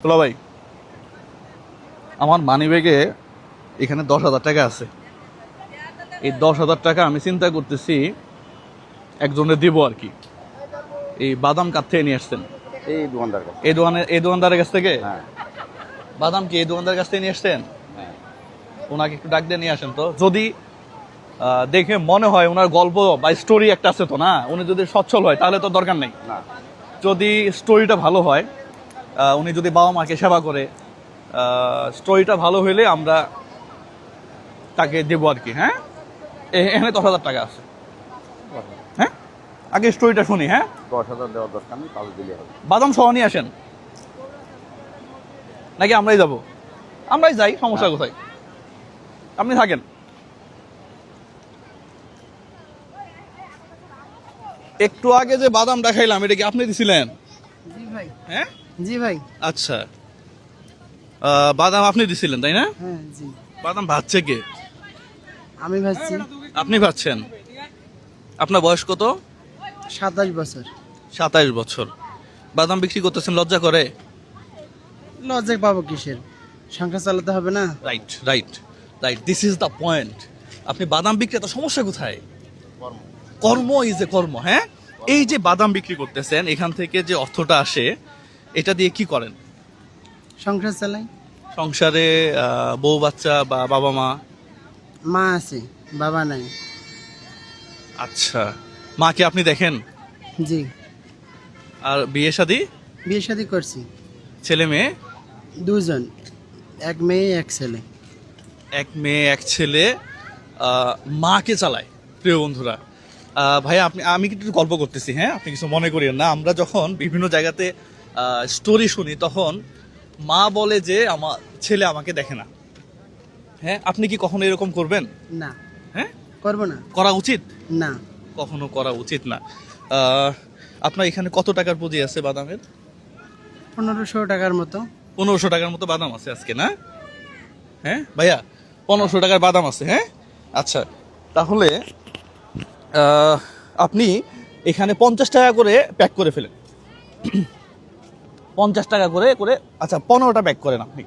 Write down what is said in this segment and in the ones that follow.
তোলা ভাই আমার মানি ব্যাগে এখানে দশ হাজার টাকা আছে। এই দশ হাজার টাকা আমি চিন্তা করতেছি একজনের দিব আর কি। এই বাদাম কার থেকে নিয়ে আসছেন? এই দোকানদার এই দোকানের এই দোকানদারের কাছ থেকে? হ্যাঁ। বাদাম কি এই দোকানদারের কাছ থেকে নিয়ে আসছেন? হ্যাঁ। ওনাকে একটু ডাক দিয়ে নিয়ে আসেন তো। যদি দেখে মনে হয় ওনার গল্প বা স্টোরি একটা আছে তো না? উনি যদি সচ্ছল হয় তাহলে তো দরকার নেই। না। যদি স্টোরিটা ভালো হয় উনি যদি বাবা মাকে সেবা করে স্টোরিটা ভালো হইলে আমরা তাকে দেবো আর কি হ্যাঁ? এ- এখানে দশ হাজার টাকা আছে। হ্যাঁ? আগে স্টোরিটা শুনি হ্যাঁ? দশ হাজার দেওয়ার দরকার নেই দিলে হবে। বাদাম সহ নিয়ে আসেন। নাকি আমরাই যাব? আমরাই যাই সমস্যা কোথায়? আপনি থাকেন। একটু আগে যে বাদাম দেখাইলাম এটা কি আপনি দিছিলেন? জি ভাই। হ্যাঁ? জি ভাই। আচ্ছা। বাদাম আপনি দিছিলেন তাই না? হ্যাঁ জি। বাদাম ভাজছে কে? আমি ভাবছি আপনি ভাজছেন? আপনার বয়স কত? সাতাশ বছর। সাতাইশ বছর। বাদাম বিক্রি করতেছেন লজ্জা করে? লজ্জা পাবো কিসের? সংখ্যা চালাতে হবে না? Right right right this is the point আপনি বাদাম বিক্রি এত সমস্যা কোথায়? কর্ম। ইজ এ কর্ম হ্যাঁ? এই যে বাদাম বিক্রি করতেছেন এখান থেকে যে অর্থটা আসে এটা দিয়ে কি করেন? সংসার চালাই। সংসারে আহ, বউ বাচ্চা বা বাবা মা? মা আছে বাবা নাই। আচ্ছা। মাকে আপনি দেখেন? জি। আর বিয়ে শাদি? বিয়ে শাদি করছি। ছেলে মেয়ে? দুজন এক মেয়ে এক ছেলে। এক মেয়ে এক ছেলে। আহ, মাকে চালায়? প্রিয় বন্ধুরা আহ, ভাইয়া আপনি আমি কিন্তু একটু গল্প করতেছি হ্যাঁ? আপনি কিছু মনে করিয়েন না। আমরা যখন বিভিন্ন জায়গাতে স্টোরি শুনি তখন মা বলে যে আমার ছেলে আমাকে দেখে না। হ্যাঁ আপনি কি কখনো এরকম করবেন? না। হ্যাঁ? করব না। করা উচিত? না। কখনো করা উচিত না। আপনার এখানে কত টাকার পুঁজি আছে বাদামের? পনেরোশো টাকার মতো। পনেরোশো টাকার মতো বাদাম আছে আজকে না? হ্যাঁ ভাইয়া পনেরোশো টাকার বাদাম আছে হ্যাঁ? আচ্ছা তাহলে আপনি এখানে পঞ্চাশ টাকা করে প্যাক করে ফেলেন। পঞ্চাশ টাকা করে করে আচ্ছা পনেরোটা প্যাক করেন আপনি।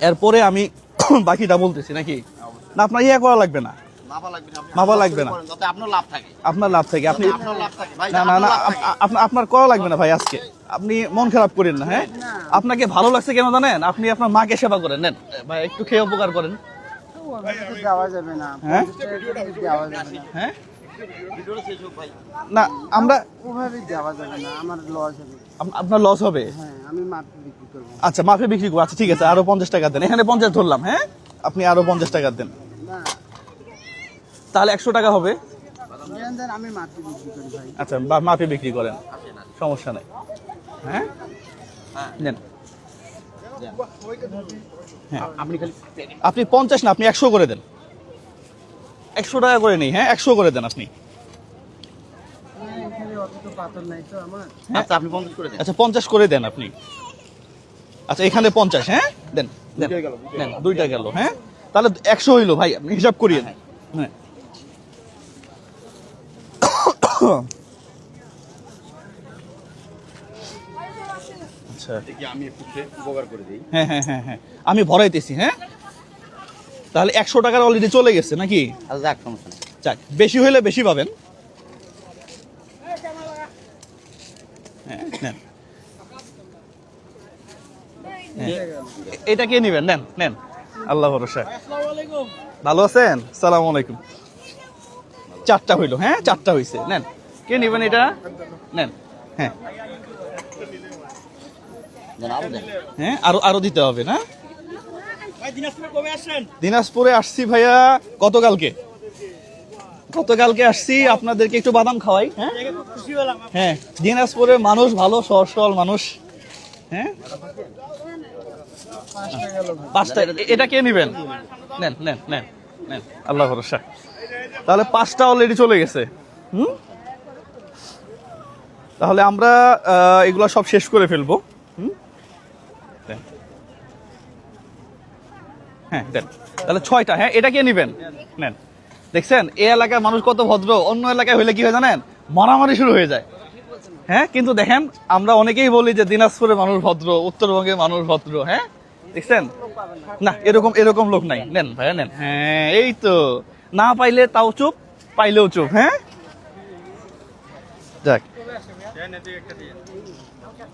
এরপরে আমি বাকিটা বলতেছি নাকি? না আপনার ইয়ে করা লাগবে না। মাপা লাগবে না আপনার লাভ থাকে। আপনার লাভ থেকে আপনি আপনার লাভ থাকে। ভাই না না না আপ- আপ- আপনার করা লাগবে না ভাই আজকে। আপনি মন খারাপ করেন না হ্যাঁ? আপনাকে ভালো লাগছে কেন জানেন? আপনি আপনার মাকে সেবা করেন নেন। ভাই একটু খেয়ে উপকার করেন। যাবে না। হ্যাঁ? না হ্যাঁ ভিডিওটা শেষ হোক ভাই না আমরা ওভাবে দেওয়া যাবে না আমার লস হবে। আপনার লস হবে? হ্যাঁ আমি মাপ বিক্রি করব। আচ্ছা মাফে বিক্রি করব। আচ্ছা ঠিক আছে আরও পঞ্চাশ টাকা দেন। এখানে পঞ্চাশ ধরলাম হ্যাঁ? আপনি আরও পঞ্চাশ টাকা দেন। না। তাহলে একশো টাকা হবে? আমি মাপ বিক্রি করি ভাই। আচ্ছা বা- মাপে বিক্রি করেন। সমস্যা নেই। হ্যাঁ? নেন। হ্যাঁ। আপনি খালি আপনি পঞ্চাশ না আপনি একশো করে দেন। একশো টাকা করে নেই হ্যাঁ? একশো করে দেন আপনি। আমার আচ্ছা পঞ্চাশ করে দেন। আচ্ছা পঞ্চাশ করে দেন আপনি। আচ্ছা এখানে পঞ্চাশ হ্যাঁ? দেন দেন। দুইটা গেল, হ্যাঁ? তাহলে একশো হইল ভাই আপনি হিসাব করিয়ে দেন। হ্যাঁ। আচ্ছা। হ্যাঁ হ্যাঁ হ্যাঁ হ্যাঁ। আমি ভরাইতেছি হ্যাঁ? তাহলে একশো টাকার অলরেডি চলে গেছে নাকি? আচ্ছা যাক বেশি হইলে বেশি পাবেন। হ্যাঁ, নেন। হ্যাঁ। এটা কে নিবেন? নেন নেন। আল্লাহ ভরসা। ভালো আছেন? সালাম আলাইকুম। চারটা হইল হ্যাঁ চারটা হইছে। নেন। কে নিবেন এটা? নেন। হ্যাঁ। হ্যাঁ আরও আরও দিতে হবে না? দিনাজপুরে আসছি ভাইয়া গতকালকে। গতকালকে আসছি আপনাদেরকে একটু বাদাম খাওয়াই হ্যাঁ? হ্যাঁ দিনাজপুরের মানুষ ভালো সহজ সরল মানুষ হ্যাঁ? পাঁচটা এটা কে নেবেন? নেন নেন নেন নেন আল্লাহ ভরসা। তাহলে পাঁচটা অলরেডি চলে গেছে হুম? তাহলে আমরা এগুলো সব শেষ করে ফেলব হুম দেন। হ্যাঁ দেন। তাহলে ছয়টা হ্যাঁ এটা কে নেবেন। নেন। দেখছেন এই এলাকার মানুষ কত ভদ্র অন্য এলাকায় হইলে কি হয় জানেন? মারামারি শুরু হয়ে যায়। হ্যাঁ কিন্তু দেখেন আমরা অনেকেই বলি যে দিনাজপুরের মানুষ ভদ্র উত্তরবঙ্গের মানুষ ভদ্র হ্যাঁ? দেখছেন? না এরকম এরকম লোক নাই। নেন ভাইয়া নেন। হ্যাঁ এই তো। না পাইলে তাও চুপ পাইলেও চুপ হ্যাঁ? যাক।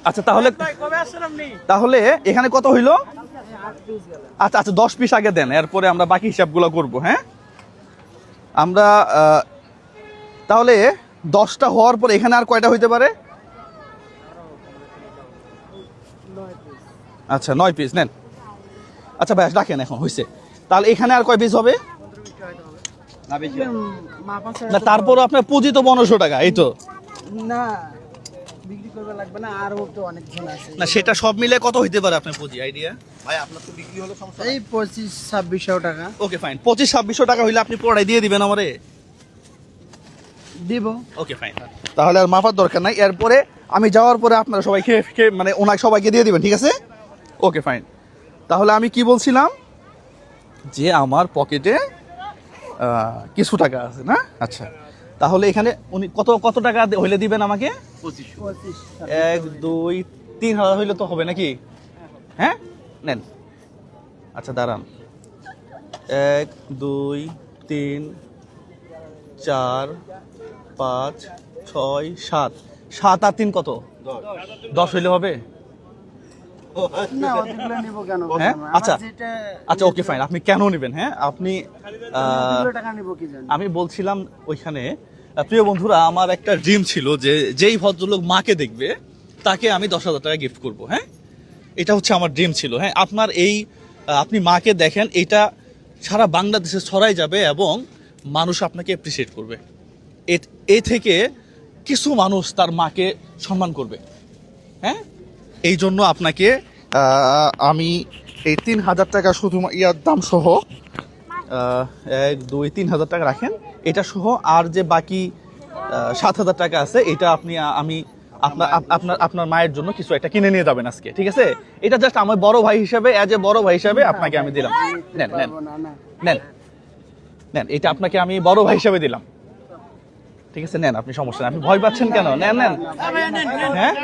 আচ্ছা তাহলে তাহলে এখানে কত হইল? আচ্ছা আচ্ছা দশ পিস আগে দেন এরপরে আমরা বাকি হিসাবগুলো করব হ্যাঁ? আমরা তাহলে দশটা হওয়ার পর এখানে আর কয়টা হইতে পারে? আচ্ছা নয় পিস নেন। আচ্ছা ব্যাস রাখেন এখন হয়েছে তাহলে এখানে আর কয় পিস হবে? না বেশি না তারপরও আপনার পুঁজি তো পনেরোশো টাকা এই তো। না বিক্রি করবে লাগবে না আরও তো অনেকজন আছে। না সেটা সব মিলে কত হইতে পারে আপনার পুঁজি? আইডিয়া ভাই আপনার তো বিক্রি হলে সমস্যা এই পঁচিশ ছাব্বিশশো টাকা। ওকে ফাইন পঁচিশ ছাব্বিশশো টাকা হইলে আপনি পড়াই দিয়ে দিবেন আমারে? দিব। ওকে ফাইন তাহলে আর মাপার দরকার নাই। এরপরে আমি যাওয়ার পরে আপনারা সবাই খেয়ে খেয়ে মানে ওনাকে সবাইকে দিয়ে দিবেন ঠিক আছে? ওকে ফাইন তাহলে আমি কি বলছিলাম? যে আমার পকেটে কিছু টাকা আছে না? আচ্ছা। তাহলে এখানে উনি কত কত টাকা হইলে দিবেন আমাকে? এক দুই তিন হাজার হইলে তো হবে নাকি? হ্যাঁ? নেন। আচ্ছা দাঁড়ান। এক দুই তিন চার পাঁচ ছয় সাত। সাত আর তিন কত? দশ হইলে হবে? না অতগুলো নিব কেন? হ্যাঁ? আচ্ছা। আচ্ছা ওকে ফাইন আপনি কেন নেবেন হ্যাঁ? আপনি টাকা নিব কি জানি। আমি বলছিলাম ওইখানে প্রিয় বন্ধুরা আমার একটা ড্রিম ছিল যে যেই ভদ্রলোক মাকে দেখবে তাকে আমি দশ হাজার টাকা গিফট করব হ্যাঁ? এটা হচ্ছে আমার ড্রিম ছিল হ্যাঁ? আপনার এই আপনি মাকে দেখেন এটা সারা বাংলাদেশে ছড়াই যাবে এবং মানুষ আপনাকে অ্যাপ্রিসিয়েট করবে। এ- থেকে কিছু মানুষ তার মাকে সম্মান করবে। এই জন্য আপনাকে আমি এই তিন হাজার টাকা শুধু ইয়ার দাম সহ এক দুই তিন হাজার টাকা রাখেন। এটা সহ আর যে বাকি সাত হাজার টাকা আছে এটা আপনি আমি আপনার আপনার আপনার মায়ের জন্য কিছু একটা কিনে নিয়ে যাবেন আজকে ঠিক আছে? এটা জাস্ট আমার বড় ভাই হিসাবে অ্যাজ এ বড় ভাই হিসাবে আপনাকে আমি দিলাম। নেন নেন নেন নেন এটা আপনাকে আমি বড় ভাই হিসাবে দিলাম। ঠিক আছে, নেন, আপনি সমস্যা আপনি ভয় পাচ্ছেন কেন? নেন নেন। হ্যাঁ?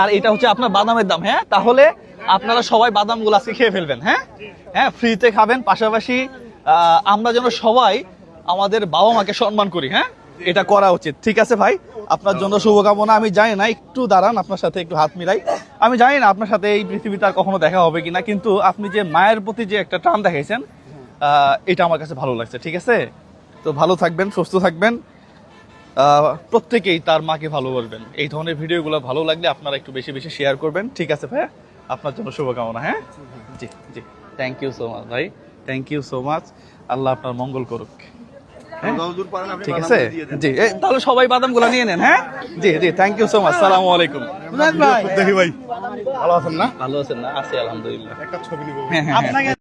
আর এটা হচ্ছে আপনার বাদামের দাম হ্যাঁ? তাহলে আপনারা সবাই বাদামগুলো আজকে খেয়ে ফেলবেন হ্যাঁ? হ্যাঁ ফ্রিতে খাবেন, পাশাপাশি আমরা যেন সবাই আমাদের বাবা মাকে সম্মান করি হ্যাঁ? এটা করা উচিত। ঠিক আছে ভাই? আপনার জন্য শুভকামনা। আমি জানি না, একটু দাঁড়ান, আপনার সাথে একটু হাত মিলাই। আমি জানি না আপনার সাথে এই পৃথিবীতে আর কখনো দেখা হবে কিনা, কিন্তু আপনি যে মায়ের প্রতি যে একটা টান দেখাইছেন এটা আমার কাছে ভালো লাগছে ঠিক আছে? তো ভালো থাকবেন সুস্থ থাকবেন। প্রত্যেকেই তার মাকে ভালোবাসবেন। এই ধরনের ভিডিওগুলো ভালো লাগলে আপনারা একটু বেশি বেশি শেয়ার করবেন ঠিক আছে ভাই আপনার জন্য শুভকামনা হ্যাঁ? জি জি। থ্যাংক ইউ সো মাচ ভাই। থ্যাংক ইউ সো মাচ আল্লাহ আপনার মঙ্গল করুক। হ্যাঁ? ঠিক আছে? জি। তাহলে সবাই বাদামগুলো নিয়ে নেন হ্যাঁ? জি জি। থ্যাংক ইউ সো মাচ সালামু আলাইকুম। ভাই। ভাই ভালো আছেন না? ভালো আছেন না? আছি আলহামদুলিল্লাহ। একটা ছবি নিব হ্যাঁ হ্যাঁ। হ্যাঁ